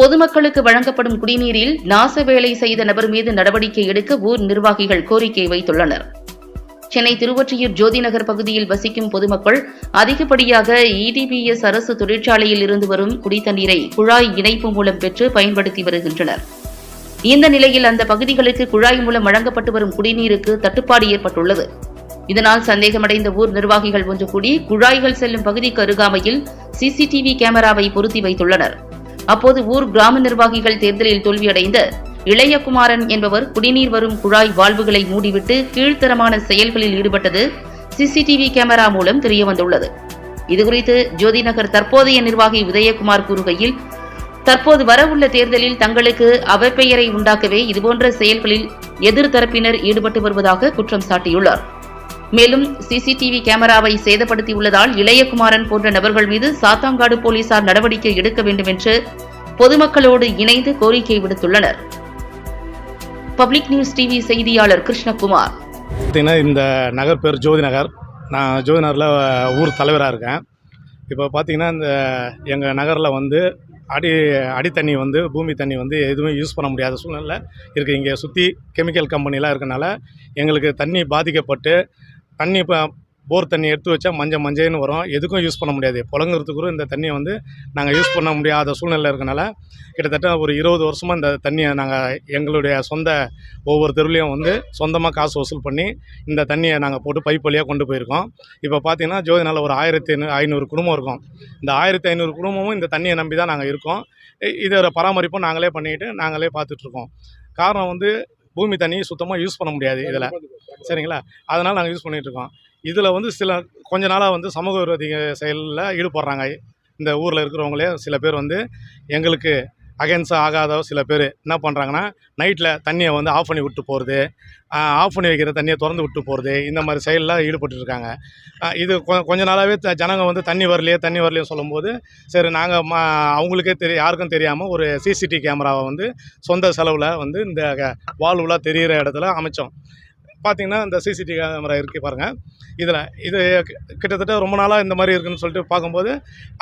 பொதுமக்களுக்கு வழங்கப்படும் குடிநீரில் நாச வேலை செய்த நபர் மீது நடவடிக்கை எடுக்க ஊர் நிர்வாகிகள் கோரிக்கை வைத்துள்ளனர். சென்னை திருவொற்றியூர் ஜோதிநகர் பகுதியில் வசிக்கும் பொதுமக்கள் அதிகப்படியாக இடிபிஎஸ் அரசு தொழிற்சாலையில் இருந்து வரும் குடித்தண்ணீரை குழாய் இணைப்பு மூலம் பெற்று பயன்படுத்தி வருகின்றனர். இந்த நிலையில் அந்த பகுதிகளுக்கு குழாய் மூலம் வழங்கப்பட்டு வரும் குடிநீருக்கு தட்டுப்பாடு ஏற்பட்டுள்ளது. இதனால் சந்தேகமடைந்த ஊர் நிர்வாகிகள் ஒன்று கூடி குழாய்கள் செல்லும் பகுதிக்கு அருகாமையில் சிசிடிவி கேமராவை பொருத்தி வைத்துள்ளனர். அப்போது ஊர் கிராம நிர்வாகிகள் தேர்தலில் தோல்வியடைந்த இளையகுமாரன் என்பவர் குடிநீர் வரும் குழாய் வாழ்வுகளை மூடிவிட்டு கீழ்த்தரமான செயல்களில் ஈடுபட்டது சிசிடிவி கேமரா மூலம் தெரியவந்துள்ளது. இதுகுறித்து ஜோதிநகர் தற்போதைய நிர்வாகி உதயகுமார் கூறுகையில் தற்போது வரவுள்ள தேர்தலில் தங்களுக்கு அவப்பெயரை உண்டாக்கவே இதுபோன்ற செயல்களில் எதிர்தரப்பினர் ஈடுபட்டு வருவதாக குற்றம் சாட்டியுள்ளார். மேலும் சிசிடிவி கேமராவை சேதப்படுத்தியுள்ளதால் இளையகுமாரன் போன்ற நபர்கள் மீது சாத்தாங்காடு போலீசார் நடவடிக்கை எடுக்க வேண்டும் என்று பொதுமக்களோடு இணைந்து கோரிக்கை விடுத்துள்ளனர். பப்ளிக் நியூஸ் டிவி செய்தியாளர் கிருஷ்ணகுமார். இந்த நகர் பேர் ஜோதி நகர் நான் ஜோதி நகரில் ஊர் தலைவராக இருக்கேன். இப்போ பார்த்தீங்கன்னா இந்த எங்கள் நகரில் வந்து அடி அடி தண்ணி வந்து பூமி தண்ணி வந்து எதுவுமே யூஸ் பண்ண முடியாத சூழ்நிலை இருக்குது இங்கே சுற்றி கெமிக்கல் கம்பெனிலாம் இருக்கனால எங்களுக்கு தண்ணி பாதிக்கப்பட்டு தண்ணி இப்போ போர் தண்ணி எடுத்து வச்சா மஞ்சள் மஞ்சள்னு வரும். எதுக்கும் யூஸ் பண்ண முடியாது. புழங்குறதுக்கு கூட இந்த தண்ணியை வந்து நாங்கள் யூஸ் பண்ண முடியாத சூழ்நிலை இருக்கனால கிட்டத்தட்ட ஒரு இருபது வருஷமாக இந்த தண்ணியை நாங்கள் எங்களுடைய சொந்த ஒவ்வொரு தெருவிலையும் வந்து சொந்தமாக காசு வசூல் பண்ணி இந்த தண்ணியை நாங்கள் போட்டு பைப் வழியாக கொண்டு போயிருக்கோம். இப்போ பார்த்தீங்கன்னா ஜோதினால் ஒரு ஆயிரத்தி ஐநூறு குடும்பம் இருக்கும். இந்த ஆயிரத்தி ஐநூறு குடும்பமும் இந்த தண்ணியை நம்பி தான் நாங்கள் இருக்கோம் இதோட பராமரிப்பும் நாங்களே பண்ணிக்கிட்டு நாங்களே பார்த்துட்ருக்கோம் காரணம் வந்து பூமி தண்ணி சுத்தமாக யூஸ் பண்ண முடியாது இதில். சரிங்களா? அதனால் நாங்கள் யூஸ் பண்ணிகிட்டு இருக்கோம். இதில் வந்து சில கொஞ்ச நாளாக வந்து சமூக விரோதி செயலில் ஈடுபடுறாங்க. இந்த ஊரில் இருக்கிறவங்களே சில பேர் வந்து எங்களுக்கு அகேன்ஸ்டாக ஆகாத சில பேர் என்ன பண்ணுறாங்கன்னா நைட்டில் தண்ணியை வந்து ஆஃப் பண்ணி விட்டு போகிறது ஆஃப் பண்ணி வைக்கிற தண்ணியை திறந்து விட்டு போகிறது இந்த மாதிரி செயலில் ஈடுபட்டுருக்காங்க இது கொஞ்ச நாளாகவே த ஜனங்க வந்து தண்ணி வரலையே தண்ணி வரலையே சொல்லும்போது சரி நாங்கள் மா அவங்களுக்கே தெரிய யாருக்கும் தெரியாமல் ஒரு சிசிடிவி கேமராவை வந்து சொந்த செலவில் வந்து இந்த வால்வுலாம் தெரிகிற இடத்துல அமைச்சோம். பார்த்தீங்கன்னா இந்த சிசிடிவி கேமரா இருக்குது பாருங்கள் இதில் இது கிட்டத்தட்ட ரொம்ப நாளாக இந்த மாதிரி இருக்குன்னு சொல்லிட்டு பார்க்கும்போது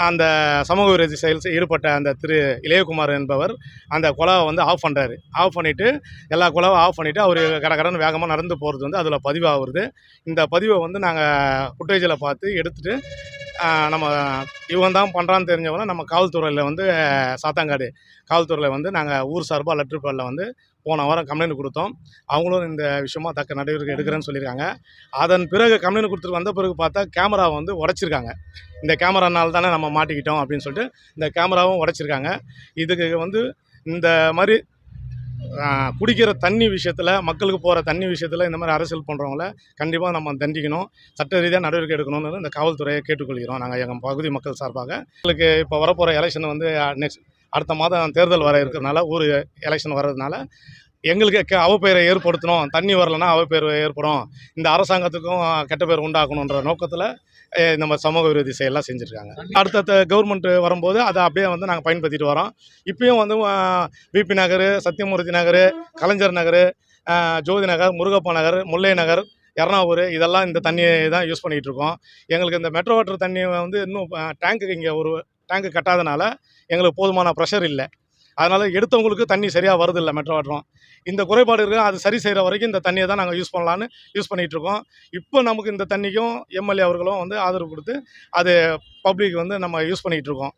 அந்த சமூக விரோதி செயல் ஈடுபட்ட அந்த திரு இளையகுமார் என்பவர் அந்த குழாவை வந்து ஆஃப் பண்ணுறாரு ஆஃப் பண்ணிவிட்டு எல்லா குழாவும் ஆஃப் பண்ணிவிட்டு அவர் கடகடன்னு வேகமாக நடந்து போகிறது வந்து அதில் பதிவாகுது இந்த பதிவை வந்து நாங்கள் ஃபுட்டேஜில் பார்த்து எடுத்துகிட்டு நம்ம இவன் தான் பண்ணுறான்னு தெரிஞ்சவொன்னே நம்ம காவல்துறையில் வந்து சாத்தாங்காடு காவல்துறையில் வந்து நாங்கள் ஊர் சார்பாக லெட்ரு பேரில் வந்து போன வாரம் கம்ப்ளைண்ட் கொடுத்தோம். அவங்களும் இந்த விஷயமா தக்க நடவடிக்கை எடுக்கிறேன்னு சொல்லியிருக்காங்க. அதன் பிறகு கம்ப்ளைண்ட் கொடுத்துட்டு வந்த பிறகு பார்த்தா கேமரா வந்து உடச்சிருக்காங்க. இந்த கேமரானால தானே நம்ம மாட்டிக்கிட்டோம் அப்படின்னு சொல்லிட்டு இந்த கேமராவும் உடச்சிருக்காங்க. இதுக்கு வந்து இந்த மாதிரி குடிக்கிற தண்ணி விஷயத்தில் மக்களுக்கு போகிற தண்ணி விஷயத்தில் இந்த மாதிரி அரசியல் பண்ணுறவங்கள கண்டிப்பாக நம்ம தண்டிக்கணும். சட்ட ரீதியாக நடவடிக்கை எடுக்கணும்னு இந்த காவல்துறையை கேட்டுக்கொள்கிறோம் நாங்கள் எங்கள் பகுதி மக்கள் சார்பாக. எங்களுக்கு இப்போ வரப்போகிற எலெக்ஷன் வந்து நெக்ஸ்ட் அடுத்த மாதம் தேர்தல் வர இருக்கிறதுனால ஊர் எலெக்ஷன் வர்றதுனால எங்களுக்கு க- அவப்பெயரை ஏற்படுத்தணும். தண்ணி வரலன்னா அவப்பெயர் ஏற்படும். இந்த அரசாங்கத்துக்கும் கெட்ட பேர் உண்டாக்கணுன்ற நோக்கத்தில் நம்ம சமூக விரோதி செயலாம் செஞ்சுருக்காங்க. அடுத்த கவர்மெண்ட் வரும்போது அதை அப்படியே வந்து நாங்கள் பயன்படுத்திட்டு வரோம். இப்பயும் வந்து விபி நகர் சத்தியமூர்த்தி நகர் கலைஞர் நகர் ஜோதி நகர் முருகப்பா நகர் முல்லை நகர் எர்ணாவூர் இதெல்லாம் இந்த தண்ணியை தான் யூஸ் பண்ணிகிட்டு இருக்கோம். எங்களுக்கு இந்த மெட்ரோ வாட்டர் தண்ணி வந்து இன்னும் டேங்க்கு இங்கே ஒரு டேங்க்கு கட்டாதனால எங்களுக்கு போதுமான ப்ரெஷர் இல்லை. அதனால் எடுத்தவங்களுக்கு தண்ணி சரியாக வருதில்லை மெட்ரோ வாட்டரும். இந்த குறைபாடு இருக்குது அது சரி செய்கிற வரைக்கும் இந்த தண்ணியை தான் நாங்கள் யூஸ் பண்ணலான்னு யூஸ் பண்ணிகிட்டு இருக்கோம் இப்போ நமக்கு இந்த தண்ணிக்கும் எம்எல்ஏ அவர்களும் வந்து ஆதரவு கொடுத்து அது பப்ளிக் வந்து நம்ம யூஸ் பண்ணிகிட்டு இருக்கோம்